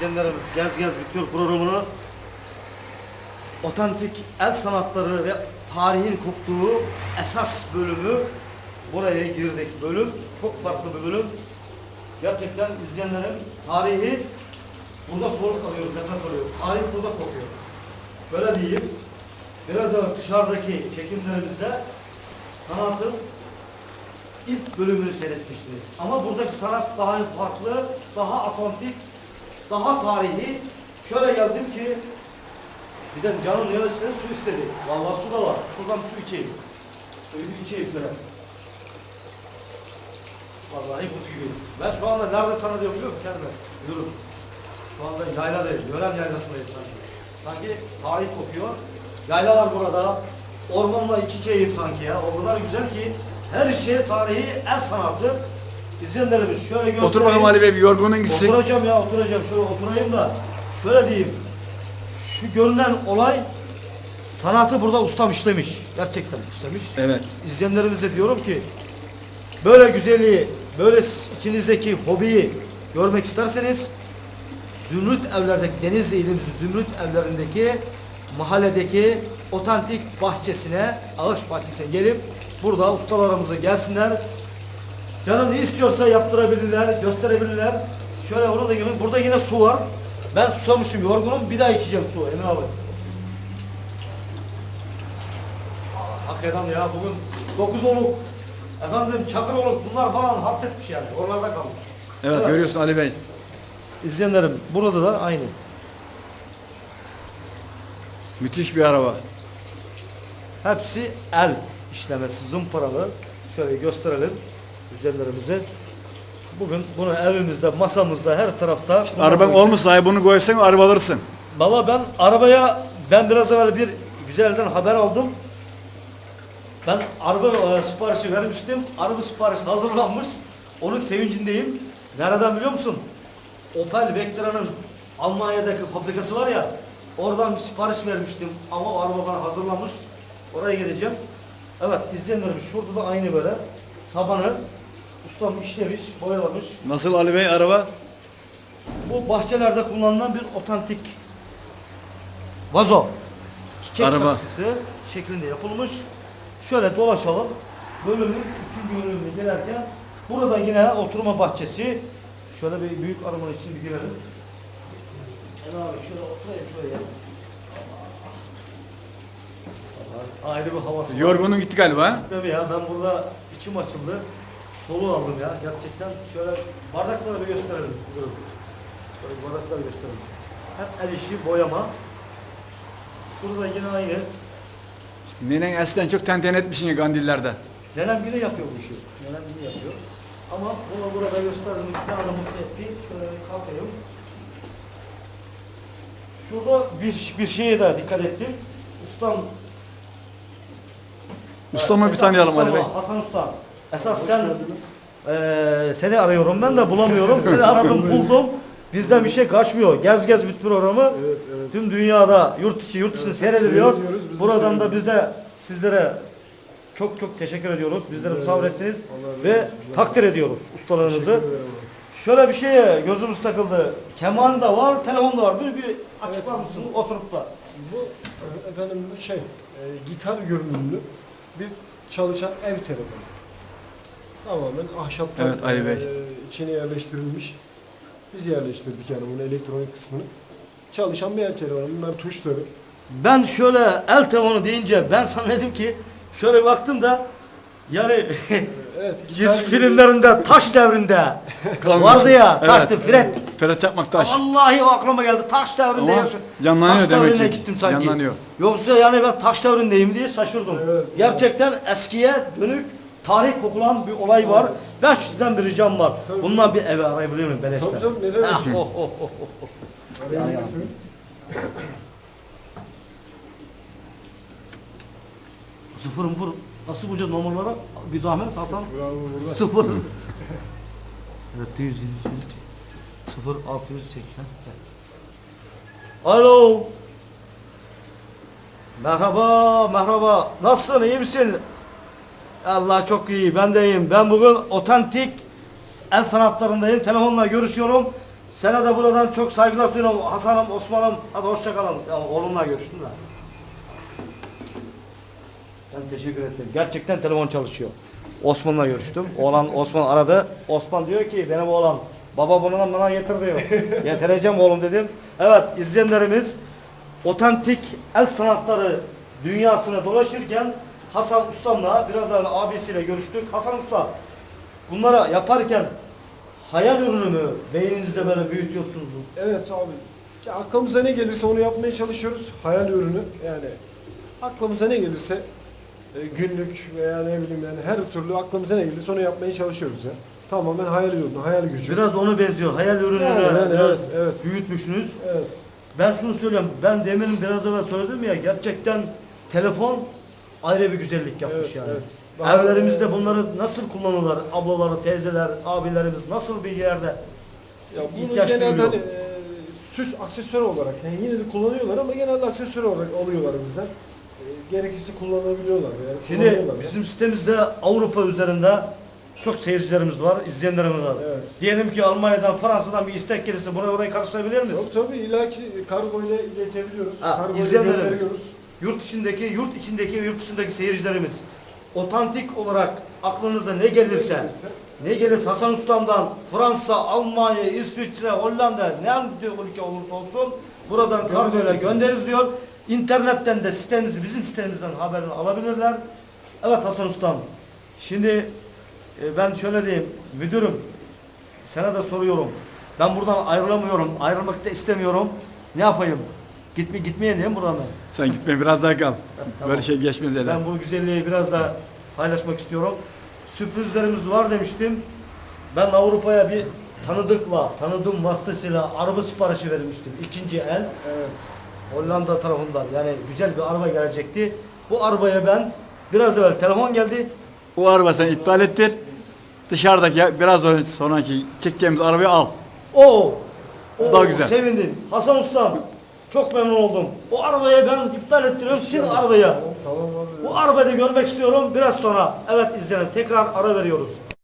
izleyenlerimiz Gez Gez Bitiyor programını otantik el sanatları ve tarihin koktuğu esas bölümü buraya girdik. Bölüm çok farklı bir bölüm. Gerçekten izleyenlerin tarihi burada soluk alıyoruz, nefes alıyoruz. Tarih burada kokuyor. Şöyle diyeyim. Biraz evvel dışarıdaki çekimlerimizde sanatın ilk bölümünü seyretmiştiniz. Ama buradaki sanat daha farklı, daha atontik, daha tarihi. Şöyle geldim ki bir de canım neresine su istedi. Vallahi su da var. Şuradan su içeyim. Suyu içeyim şöyle. Vallahi buz gibi. Ben şu anda nerede sana diyorum biliyor musun kendime? Yürü. Şu anda yayladayım. Yören yaylasındayım sanki. Sanki tarih kokuyor. Yaylalar burada. Ormanla iç içeyim sanki ya. O kadar güzel ki her şey tarihi el sanatı. İzleyenlerimiz şöyle göstereyim. Otur bakalım Ali Bey bir yorgunun gitsin. Oturacağım ya oturacağım. Şöyle oturayım da şöyle diyeyim. Şu görünen olay sanatı burada ustam işlemiş. Gerçekten işlemiş. Evet. İzleyenlerimize diyorum ki böyle güzelliği, böyle içinizdeki hobiyi görmek isterseniz Zümrüt evlerdeki Denizli ilimizin Zümrüt evlerindeki mahalledeki otantik bahçesine, ağaç bahçesine gelip burada ustalarımızı gelsinler. Canım ne istiyorsa yaptırabilirler, gösterebilirler. Şöyle orada yine, burada yine su var. Ben susamışım, yorgunum. Bir daha içeceğim su Emin abi. Hakikaten ya bugün 9 oluk, efendim çakır oluk bunlar falan halt etmiş yani. Oralarda kalmış. Evet görüyorsun Ali Bey. İzleyenlerim burada da aynı. Müthiş bir araba. Hepsi el işlemesi, zımparalı. Şöyle gösterelim izleyenlerimize. Bugün bunu evimizde, masamızda, her tarafta... Araban olmasa bunu koysan araba alırsın. Baba ben arabaya, ben biraz evvel bir güzelden haber aldım. Ben araba e, siparişi vermiştim. Araba siparişi hazırlanmış. Onun sevincindeyim. Nereden biliyor musun? Opel Vectra'nın Almanya'daki fabrikası var ya. Oradan bir sipariş vermiştim. Ama o araba bana hazırlanmış. Oraya gideceğim. Evet izleyenlerimiz şurada da aynı böyle. Sabanı ustam işlemiş, boyalamış. Nasıl Ali Bey araba? Bu bahçelerde kullanılan bir otantik vazo. Çiçek Araba. saksısı şeklinde yapılmış. Şöyle dolaşalım. Bölümün ikinci bölümüne gelirken burada yine oturma bahçesi. Şöyle bir büyük arabanın içine bir girelim. Gel abi şöyle oturayım şöyle. Allah, Ayrı bir havası var. Yorgunun gitti galiba. Mi ya? Ben burada içim açıldı. Soluğu aldım ya. Gerçekten şöyle bardakları bir gösterelim. Şöyle bardakları gösterelim. Hep el işi, boyama. Şurada yine aynı. Nenen eskiden çok tenten etmişsin ya gandillerde. Nenem yine yapıyor bu işi. Nenem yine yapıyor. Ama bunu burada gösterdim. Ne kadar mutlu etti. Şöyle kalkayım. Şurada bir, bir şeye de dikkat ettim. Ustam Ustamı bir tanıyalım Ali Bey. Hasan Usta. Esas sen eee, seni arıyorum ben de bulamıyorum. Seni aradım buldum. Bizden bir şey kaçmıyor. Gez gez bit programı Evet, evet. tüm dünyada yurt içi yurt seyrediliyor. seyrediyoruz, biz de Buradan da biz de sizlere çok çok teşekkür ediyoruz. Bizlere misafir ettiniz Allah razı ve olsun. takdir ediyoruz ustalarınızı. Şöyle bir şeye gözümüz takıldı. Keman da var, telefon da var. Bir, bir açıklar Evet. mısın oturup da? Bu e, efendim bu şey e, gitar görünümlü bir çalışan ev telefonu. Tamamen ahşaptan Evet, Ali Bey. e, içine yerleştirilmiş. Biz yerleştirdik yani bunun elektronik kısmını. Çalışan bir ev telefonu. Bunlar tuşları. Ben şöyle el telefonu deyince ben sanıyordum ki şöyle baktım da yani Evet. Gibi- filmlerinde taş devrinde vardı ya Evet. taştı Fred. Ferhat Çakmak taş. Vallahi o aklıma geldi taş devrinde Ama canlanıyor taş demek devrine ki. gittim sanki. Canlanıyor. Yoksa yani ben taş devrindeyim diye şaşırdım. Evet. Gerçekten eskiye dönük tarih kokulan bir olay var. Ben sizden bir ricam var. Tabii. Bundan bir eve arayabilir miyim beleşten? Tabii tabii ne demek. Ah, oh, oh, oh, oh, oh. Arayabilirsiniz. Sıfır mıfır nasıl bulacağız numaraları? Bir zahmet Hasan. Sıfır. evet 100 100 Sıfır 680. Alo. Merhaba, merhaba. Nasılsın, iyi misin? Allah çok iyi, ben de iyiyim. Ben bugün otantik el sanatlarındayım. Telefonla görüşüyorum. Sana da buradan çok saygılar sunuyorum Hasan'ım, Osman'ım. Hadi hoşça kalın. Ya, oğlumla görüştüm de. Ben teşekkür ederim. Gerçekten telefon çalışıyor. Osman'la görüştüm. Oğlan Osman aradı. Osman diyor ki benim oğlan baba bunu bana getir diyor. Getireceğim oğlum dedim. Evet izleyenlerimiz otantik el sanatları dünyasına dolaşırken Hasan Usta'mla biraz evvel abisiyle görüştük. Hasan Usta bunlara yaparken hayal ürünü mü beyninizde böyle büyütüyorsunuz? Evet abi. Ya aklımıza ne gelirse onu yapmaya çalışıyoruz. Hayal ürünü yani aklımıza ne gelirse e, günlük veya ne bileyim yani her türlü aklımıza ne gelirse onu yapmaya çalışıyoruz ya. Tamamen hayal ürünü, hayal gücü. Biraz onu benziyor. Hayal ürününü Yani, yani, biraz evet, evet. büyütmüşsünüz. Evet. Ben şunu söylüyorum. Ben demin biraz evvel söyledim ya gerçekten telefon ayrı bir güzellik yapmış Evet, yani. evet. Evlerimizde bunları nasıl kullanırlar? Ablaları, teyzeler, abilerimiz nasıl bir yerde Ya bunu ihtiyaç genelde duyuyor. hani, e, süs aksesuar olarak yani yine de kullanıyorlar ama genelde aksesuar olarak alıyorlar bizden. E, gerekirse kullanabiliyorlar yani. Şimdi bizim sitemizde Avrupa üzerinde çok seyircilerimiz var, izleyenlerimiz var. Evet. Diyelim ki Almanya'dan, Fransa'dan bir istek gelirse buraya orayı karşılayabilir miyiz? Tabii tabii illaki kargo ile iletebiliyoruz. Ha, kargo ile gönderiyoruz. Yurt içindeki, yurt içindeki ve yurt dışındaki seyircilerimiz otantik olarak aklınıza ne gelirse, ne gelirse Hasan Ustam'dan Fransa, Almanya, İsviçre, Hollanda ne ülke olursa olsun buradan kargoyla göndeririz diyor. İnternetten de sitemizi, bizim sitemizden haberini alabilirler. Evet Hasan Ustam. Şimdi e, ben şöyle diyeyim, müdürüm sana da soruyorum. Ben buradan ayrılamıyorum, ayrılmak da istemiyorum. Ne yapayım? Gitme, gitmeye diyeyim buradan ben. Sen gitme biraz daha kal. Tamam. Böyle şey geçmez hele. Ben bu güzelliği biraz da paylaşmak istiyorum. Sürprizlerimiz var demiştim. Ben Avrupa'ya bir tanıdıkla, tanıdığım vasıtasıyla araba siparişi vermiştim. İkinci el. Evet. Hollanda tarafından. Yani güzel bir araba gelecekti. Bu arabaya ben biraz evvel telefon geldi. O araba sen iptal ettir. Dışarıdaki biraz önce sonraki çekeceğimiz arabayı al. Oo! Bu oo, daha güzel. Sevindim. Hasan Ustam. Çok memnun oldum. O arabayı ben iptal ettiriyorum. Şimdi arabaya. Tamam, tamam abi. Bu arabayı da görmek istiyorum. Biraz sonra evet izleyelim. Tekrar ara veriyoruz.